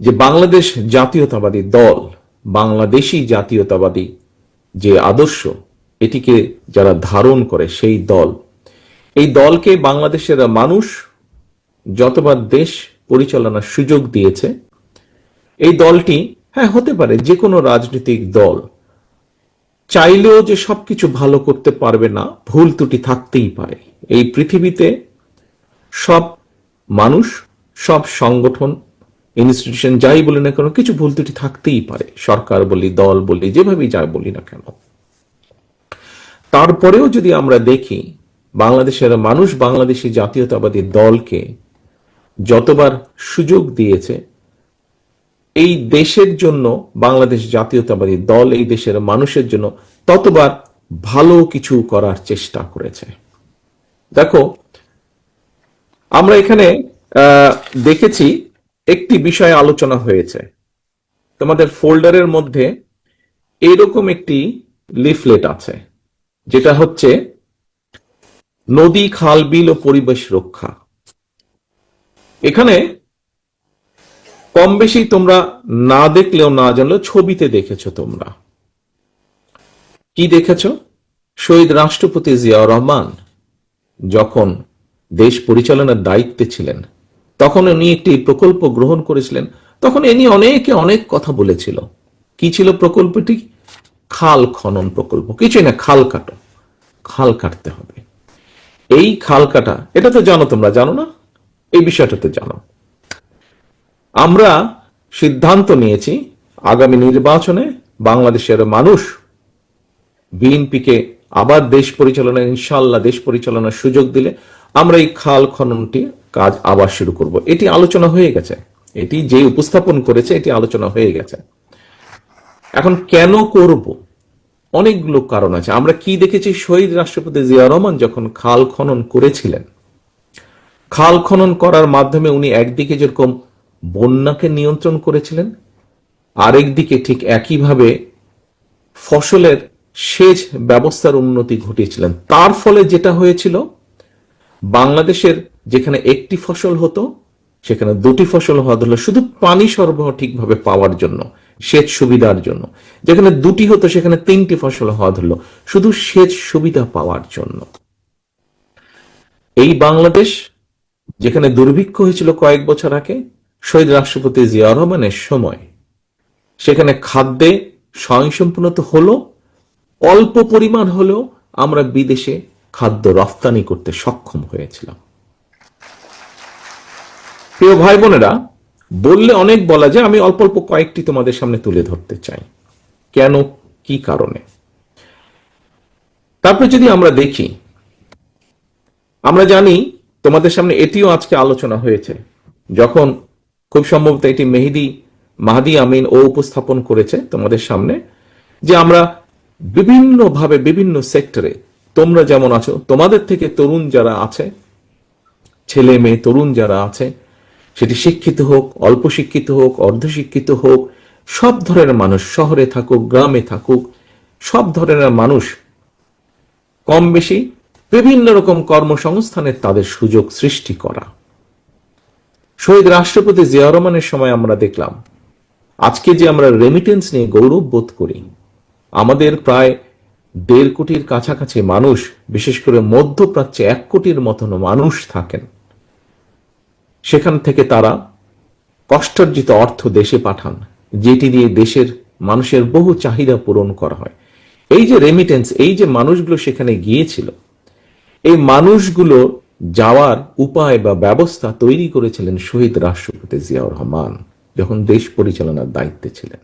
যে বাংলাদেশ জাতীয়তাবাদী দল বাংলাদেশি জাতীয়তাবাদী যে আদর্শ, এটিকে যারা ধারণ করে সেই দল। এই দলকে বাংলাদেশের মানুষ যতবার দেশ পরিচালনার সুযোগ দিয়েছে, এই দলটি হ্যাঁ হতে পারে যে কোনো রাজনৈতিক দল, চাইলেও যে সবকিছু ভালো করতে পারবে না, ভুল ত্রুটি থাকতেই পারে। এই পৃথিবীতে সব মানুষ, সব সংগঠন ইনস্টিটিউশন যাই বলি না কেন, কিছু ভুল ত্রুটি থাকতেই পারে। সরকার বলি, দল বলি, যেভাবেই যা বলি না কেন। তারপরেও যদি আমরা দেখি, বাংলাদেশের মানুষ বাংলাদেশি জাতীয়তাবাদী দলকে যতবার সুযোগ দিয়েছে, এই দেশের জন্য, বাংলাদেশ জাতীয়তাবাদী দল এই দেশের মানুষের জন্য ততবার ভালো কিছু করার চেষ্টা করেছে। দেখো, আমরা এখানে দেখেছি একটি বিষয়ে আলোচনা হয়েছে। তোমাদের ফোল্ডারের মধ্যে এরকম একটি লিফলেট আছে, যেটা হচ্ছে নদী, খাল, বিল ও পরিবেশ রক্ষা। এখানে কম বেশি তোমরা না দেখলেও না জানলেও ছবিতে দেখেছ তোমরা। কি দেখেছ? শহীদ রাষ্ট্রপতি জিয়াউর রহমান যখন দেশ পরিচালনার দায়িত্বে ছিলেন তখন উনি একটি প্রকল্প গ্রহণ করেছিলেন। তখন এ নিয়ে অনেকে অনেক কথা বলেছিল। কি ছিল প্রকল্পটি? খাল খনন প্রকল্প। কিছুই না, খাল কাটো। খাল কাটতে হবে। এই খাল কাটা, এটা তো জানো তোমরা, জানো না? এই বিষয়টা তো জানো। আমরা সিদ্ধান্ত নিয়েছি, আগামী নির্বাচনে বাংলাদেশের মানুষ বিএনপিকে আবার দেশ পরিচালনা ইনশাল্লাহ দেশ পরিচালনার সুযোগ দিলে আমরা এই খাল খননটি কাজ আবার শুরু করব। এটি আলোচনা হয়ে গেছে। এটি যে উপস্থাপন করেছে, এটি আলোচনা হয়ে গেছে। এখন কেন করব? অনেকগুলো কারণ আছে। আমরা কি দেখেছি? শহীদ রাষ্ট্রপতি জিয়া রহমান যখন খাল খনন করেছিলেন, খাল খনন করার মাধ্যমে উনি একদিকে যেরকম বন্যাকে নিয়ন্ত্রণ করেছিলেন, আরেকদিকে ঠিক একইভাবে ফসলের সেচ ব্যবস্থার উন্নতি ঘটিয়েছিলেন। তার ফলে যেটা হয়েছিল, বাংলাদেশের যেখানে একটি ফসল হতো, সেখানে দুটি ফসল হওয়া হলো শুধু পানি সরবরাহ ঠিকভাবে পাওয়ার জন্য, সেচ সুবিধার জন্য। যেখানে দুটি হতো, সেখানে তিনটি ফসল হওয়া ধরলো শুধু সেচ সুবিধা পাওয়ার জন্য। এই বাংলাদেশ, যেখানে দুর্ভিক্ষ হয়েছিল কয়েক বছর আগে, শহীদ রাষ্ট্রপতি জিয়া রহমানের সময়, সেখানে খাদ্যে স্বয়ংসম্পূর্ণ তো হলো, অল্প পরিমাণ হলেও আমরা বিদেশে খাদ্য রফতানি করতে সক্ষম হয়েছিলাম। প্রিয় ভাই বোনেরা, বললে অনেক বলা যায়, আমি অল্প অল্প কয়েকটি তোমাদের সামনে তুলে ধরতে চাই। কেন? কি কারণে? তারপর যদি আমরা দেখি, আমরা জানি তোমাদের সামনে এটিও আজকে আলোচনা হয়েছে, যখন খুব সম্ভবত এটি মেহেদি, মাহাদি আমিন ও উপস্থাপন করেছে তোমাদের সামনে, যে আমরা বিভিন্নভাবে বিভিন্ন সেক্টরে তোমরা যেমন আছো, তোমাদের থেকে তরুণ যারা আছে, ছেলে মেয়ে, তরুণ যারা আছে সেটি শিক্ষিত হোক, অল্প শিক্ষিত হোক অর্ধশিক্ষিত হোক, সব ধরনের মানুষ শহরে থাকুক, গ্রামে থাকুক, সব ধরনের মানুষ কম বেশি বিভিন্ন রকম কর্মসংস্থানের তাদের সুযোগ সৃষ্টি করা। শহীদ রাষ্ট্রপতি জিয়া রহমানের সময় আমরা দেখলাম, আজকে যে আমরা রেমিটেন্স নিয়ে গৌরব বোধ করি, আমাদের প্রায় দেড় কোটির কাছাকাছি মানুষ, বিশেষ করে মধ্যপ্রাচ্যে এক কোটির মতন মানুষ থাকেন। সেখান থেকে তারা কষ্টার্জিত অর্থ দেশে পাঠান, যেটি দিয়ে দেশের মানুষের বহু চাহিদা পূরণ করা হয়। এই যে রেমিটেন্স এই যে মানুষগুলো সেখানে গিয়েছিল, এই মানুষগুলো যাওয়ার উপায় বা ব্যবস্থা তৈরি করেছিলেন শহীদ রাষ্ট্রপতি জিয়াউর রহমান, যখন দেশ পরিচালনার দায়িত্বে ছিলেন।